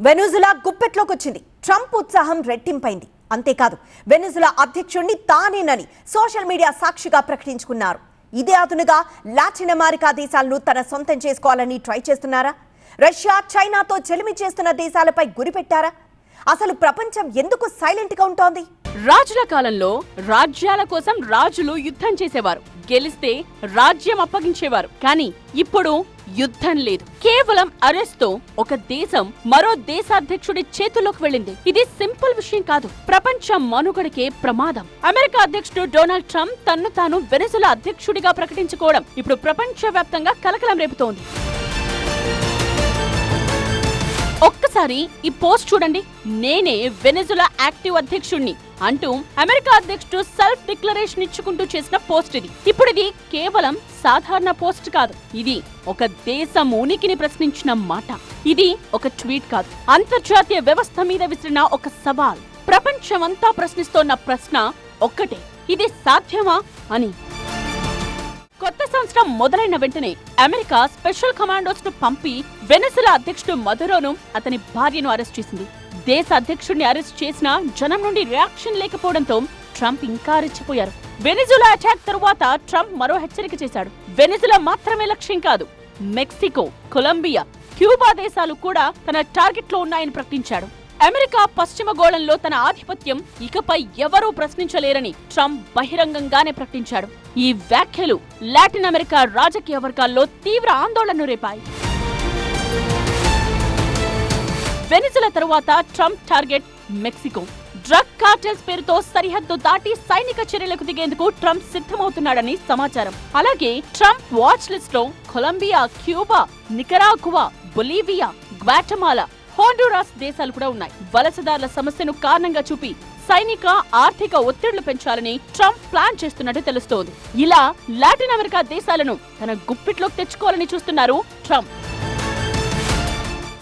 వెనుజులా గుప్పెట్లోకి వచ్చింది ట్రంప్ ఉత్సాహం రెట్టింపైంది. అంతేకాదు వెనుజులా అధ్యక్షుడిని తానేనని సోషల్ మీడియా సాక్షిగా ప్రకటించుకున్నారు. ఇదే అతనుగా లాటిన్ అమెరికా దేశాలను తన సొంతం చేసుకోవాలని ట్రై చేస్తున్నారా? రష్యా చైనాతో చెలిమి చేస్తున్న దేశాలపై గురిపెట్టారా? అసలు ప్రపంచం ఎందుకు సైలెంట్గా ఉంటోంది? రాజుల కాలంలో రాజ్యాల కోసం రాజులు యుద్ధం చేసేవారు. గెలిస్తే రాజ్యం అప్పగించేవారు. కానీ ఇప్పుడు యుద్ధం లేదు. కేవలం అరెస్ట్తో ఒక దేశం మరో దేశాధ్యక్షుడి చేతుల్లోకి వెళ్ళింది. ఇది సింపుల్ విషయం కాదు. ప్రపంచ మనుగడకే ప్రమాదం. అమెరికా అధ్యక్షుడు డొనాల్డ్ ట్రంప్ తన్ను తాను వెనజులా అధ్యక్షుడిగా ప్రకటించుకోవడం ఇప్పుడు ప్రపంచ వ్యాప్తంగా కలకలం రేపుతోంది. ఒక్కసారి ఈ పోస్ట్ చూడండి. నేనే వెనెజులా యాక్టివ్ అధ్యక్షుడిని అంటూ అమెరికా అధ్యక్షుడు సెల్ఫ్ డిక్లరేషన్ ఇచ్చుకుంటూ చేసిన పోస్ట్ ఇది. ఇప్పుడు ఇది కేవలం సాధారణ పోస్ట్ కాదు. ఇది ఒక దేశం ఉనికిని ప్రశ్నించిన మాట. ఇది ఒక ట్వీట్ కాదు. అంతర్జాతీయ వ్యవస్థ మీద విసిరిన ఒక సవాల్. ప్రపంచమంతా ప్రశ్నిస్తోన్న ప్రశ్న ఒక్కటే. ఇది సాధ్యమా అని కొత్త సంవత్సరం మొదలైన వెంటనే అమెరికా స్పెషల్ కమాండోస్ను పంపి వెనెసులా అధ్యక్షుడు మధురోను అతని భార్యను అరెస్ట్ చేసింది. దేశ అధ్యక్షుడిని అరెస్ట్ చేసినా జనం నుండి రియాక్షన్ లేకపోవడంతో ట్రంప్ ఇంకా రెచ్చిపోయారు. వెనిజులా అటాక్ తరువాత ట్రంప్ మరో హెచ్చరిక చేశాడు. వెనిజులా మాత్రమే లక్ష్యం కాదు మెక్సికో కొలంబియా క్యూబా దేశాలు కూడా తన టార్గెట్లో ఉన్నాయని ప్రకటించాడు. అమెరికా పశ్చిమ గోళంలో తన ఆధిపత్యం ఇకపై ఎవరూ ప్రశ్నించలేరని ట్రంప్ బహిరంగంగానే ప్రకటించాడు. ఈ వ్యాఖ్యలు లాటిన్ అమెరికా రాజకీయ వర్గాల్లో తీవ్ర ఆందోళనను రేపాయి. వెనిజుల తరువాత Trump target Mexico. Drug cartels పేరుతో సరిహద్దు దాటి సైనిక చర్యలకు దిగేందుకు ట్రంప్ సిద్ధమవుతున్నాడని సమాచారం. అలాగే ట్రంప్ వాచ్ లిస్ట్లో Colombia Cuba Nicaragua Bolivia Guatemala Honduras దేశాలు కూడా ఉన్నాయి. వలసదారుల సమస్యను కారణంగా చూపి సైనిక ఆర్థిక ఒత్తిళ్ళు పెంచాలని ట్రంప్ ప్లాన్ చేస్తున్నట్టు తెలుస్తోంది. ఇలా లాటిన్ అమెరికా దేశాలను తన గుప్పిట్లోకి తెచ్చుకోవాలని చూస్తున్నారు ట్రంప్.